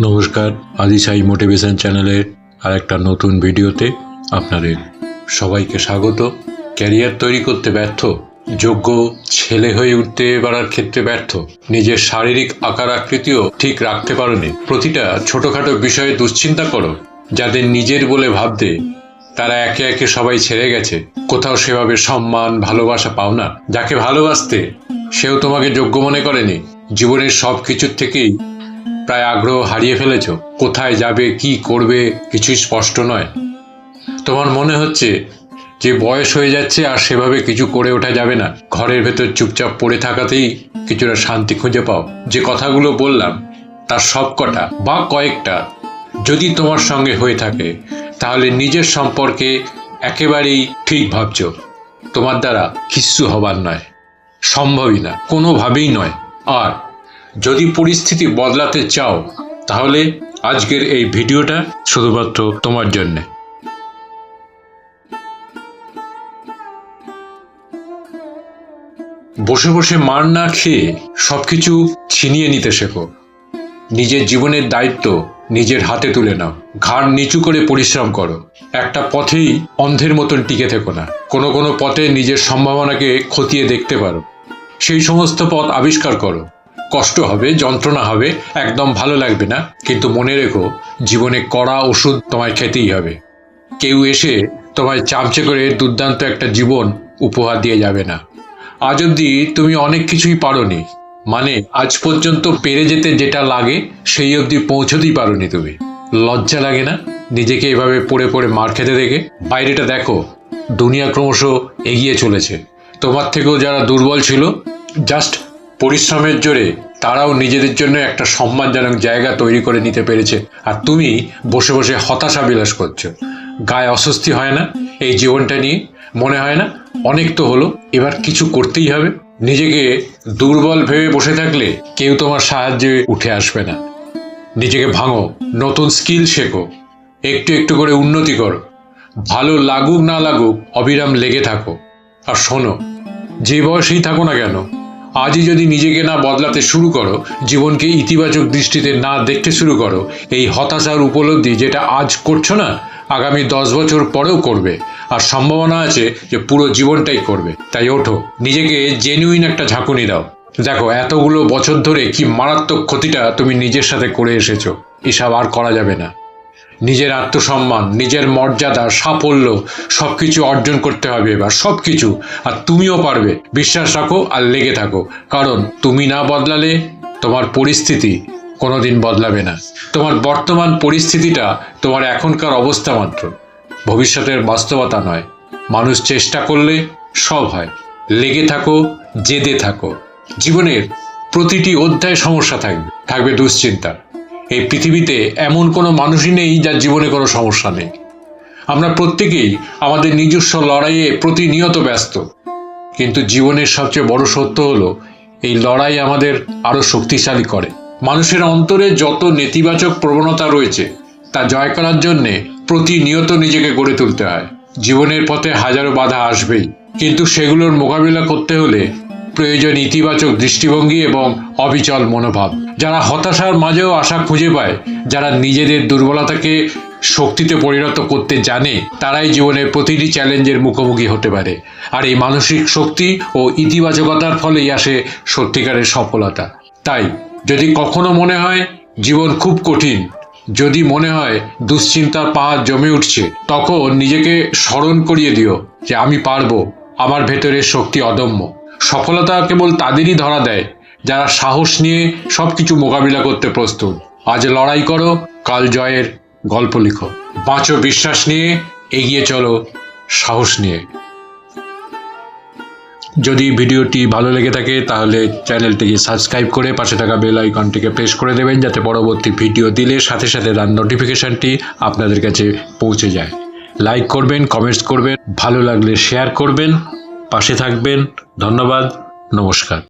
নমস্কার আদিসাই মোটিভেশন চ্যানেলের আর একটা নতুন ভিডিওতে আপনাদের সবাইকে স্বাগত। ক্যারিয়ার তৈরি করতে ব্যর্থ, যোগ্য ছেলে হয়ে উঠতে পারার ক্ষেত্রে ব্যর্থ, নিজের শারীরিক আকার আকৃতিও ঠিক রাখতে পারোনি। প্রতিটা ছোটখাটো বিষয়ে দুশ্চিন্তা করো, যাদের নিজের বলে ভাবতে তারা একে একে সবাই ছেড়ে গেছে। কোথাও সেভাবে সম্মান, ভালোবাসা পাও না। যাকে ভালোবাসতে সেও তোমাকে যোগ্য মনে করেনি। জীবনের সব কিছুর থেকেই প্রায় আগ্রহ হারিয়ে ফেলেছ। কোথায় যাবে, কি করবে, কিছুই স্পষ্ট নয়। তোমার মনে হচ্ছে যে বয়স হয়ে যাচ্ছে আর সেভাবে কিছু করে ওঠা যাবে না। ঘরের ভেতর চুপচাপ পড়ে থাকাতেই কিছুটা শান্তি খুঁজে পাও। যে কথাগুলো বললাম, তার সব কটা বা কয়েকটা যদি তোমার সঙ্গে হয়ে থাকে, তাহলে নিজের সম্পর্কে একেবারেই ঠিক ভাবছ। তোমার দ্বারা কিচ্ছু হবার নয়। সম্ভবই না, কোনোভাবেই নয়। আর যদি পরিস্থিতি বদলাতে চাও, তাহলে আজকের এই ভিডিওটা শুধুমাত্র তোমার জন্যে। বসে বসে মার না খেয়ে সবকিছু ছিনিয়ে নিতে শেখো। নিজের জীবনের দায়িত্ব নিজের হাতে তুলে নাও। ঘাড় নিচু করে পরিশ্রম করো। একটা পথেই অন্ধের মতন টিকে থেকো না। কোনো কোনো পথে নিজের সম্ভাবনাকে খতিয়ে দেখতে পারো। সেই সমস্ত পথ আবিষ্কার করো। কষ্ট হবে, যন্ত্রণা হবে, একদম ভালো লাগবে না। কিন্তু মনে রেখো, জীবনে কড়া ওষুধ তোমায় খেতেই হবে। কেউ এসে তোমায় চামচে করে দুর্দান্ত একটা জীবন উপহার দিয়ে যাবে না। আজ অবধি তুমি অনেক কিছুই পারোনি। মানে আজ পর্যন্ত পেরে যেতে যেটা লাগে, সেই অবধি পৌঁছতেই পারোনি তুমি। লজ্জা লাগে না? নিজেকে এভাবে পড়ে পড়ে মার খেতে দেখে? বাইরেটা দেখো, দুনিয়া ক্রমশ এগিয়ে চলেছে। তোমার থেকেও যারা দুর্বল ছিল জাস্ট পরিশ্রমের জোরে তারাও নিজেদের জন্য একটা সম্মানজনক জায়গা তৈরি করে নিতে পেরেছে। আর তুমি বসে বসে হতাশা বিলাস করছ। গায়ে অস্বস্তি হয় না, এই জীবনটা নিয়ে মনে হয় না, অনেক তো হলো, এবার কিছু করতেই হবে। নিজেকে দুর্বল ভেবে বসে থাকলে কেউ তোমার সাহায্যে উঠে আসবে না। নিজেকে ভাঙো, নতুন স্কিল শেখো, একটু একটু করে উন্নতি করো। ভালো লাগুক না লাগুক, অবিরাম লেগে থাকো। আর শোনো, যে বয়সেই থাকো না কেন আজই যদি নিজেকে না বদলাতে শুরু করো, জীবনকে ইতিবাচক দৃষ্টিতে না দেখতে শুরু করো, এই হতাশার উপলব্ধি যেটা আজ করছ না, আগামী দশ বছর পরেও করবে। আর সম্ভাবনা আছে যে পুরো জীবনটাই করবে। তাই ওঠো, নিজেকে জেনুইন একটা ঝাঁকুনি দাও। দেখো, এতগুলো বছর ধরে কি মারাত্মক ক্ষতিটা তুমি নিজের সাথে করে এসেছ। এসব আর করা যাবে না। নিজের আত্মসম্মান, নিজের মর্যাদা, সাফল্য সব কিছু অর্জন করতে হবে এবার সব কিছু আর তুমিও পারবে। বিশ্বাস রাখো আর লেগে থাকো। কারণ তুমি না বদলালে তোমার পরিস্থিতি কোনোদিন বদলাবে না। তোমার বর্তমান পরিস্থিতিটা তোমার এখনকার অবস্থা মাত্র। ভবিষ্যতের বাস্তবতা নয়। মানুষ চেষ্টা করলে সব হয়। লেগে থাকো, জেদে থাকো। জীবনের প্রতিটি অধ্যায় সমস্যা থাকবে। থাকবে দুশ্চিন্তা এই পৃথিবীতে এমন কোনো মানুষই নেই যার জীবনে কোনো সমস্যা নেই। আমরা প্রত্যেকেই আমাদের নিজস্ব লড়াইয়ে প্রতিনিয়ত ব্যস্ত। কিন্তু জীবনের সবচেয়ে বড় সত্য হলো, এই লড়াই আমাদের আরও শক্তিশালী করে। মানুষের অন্তরে যত নেতিবাচক প্রবণতা রয়েছে, তা জয় করার জন্যে প্রতিনিয়ত নিজেকে গড়ে তুলতে হয়। জীবনের পথে হাজারো বাধা আসবেই, কিন্তু সেগুলোর মোকাবিলা করতে হলে প্রয়োজন ইতিবাচক দৃষ্টিভঙ্গি এবং অবিচল মনোভাব। যারা হতাশার মাঝেও আশা খুঁজে পায়, যারা নিজেদের দুর্বলতাকে শক্তিতে পরিণত করতে জানে, তারাই জীবনের প্রতিটি চ্যালেঞ্জের মুখোমুখি হতে পারে। আর এই মানসিক শক্তি ও ইতিবাচকতার ফলেই আসে সত্যিকারের সফলতা। তাই, যদি কখনো মনে হয় জীবন খুব কঠিন, যদি মনে হয় দুশ্চিন্তার পাহাড় জমে উঠছে, তখন নিজেকে স্মরণ করিয়ে দিও যে আমি পারব, আমার ভেতরের শক্তি অদম্য। সফলতা কেবল তাদেরই ধরা দেয় যারা সাহস নিয়ে সবকিছু মোকাবিলা করতে প্রস্তুত। আজ লড়াই করো, কাল জয়ের গল্প লিখো। বাঁচো বিশ্বাস নিয়ে, এগিয়ে চলো সাহস নিয়ে। যদি ভিডিওটি ভালো লেগে থাকে, তাহলে চ্যানেলটিকে সাবস্ক্রাইব করে পাশে থাকা বেল আইকনটিকে প্রেস করে দেবেন, যাতে পরবর্তী ভিডিও দিলে সাথে সাথে তার নোটিফিকেশনটি আপনাদের কাছে পৌঁছে যায়। লাইক করবেন, কমেন্টস করবেন, ভালো লাগলে শেয়ার করবেন, পাশে থাকবেন। ধন্যবাদ, নমস্কার।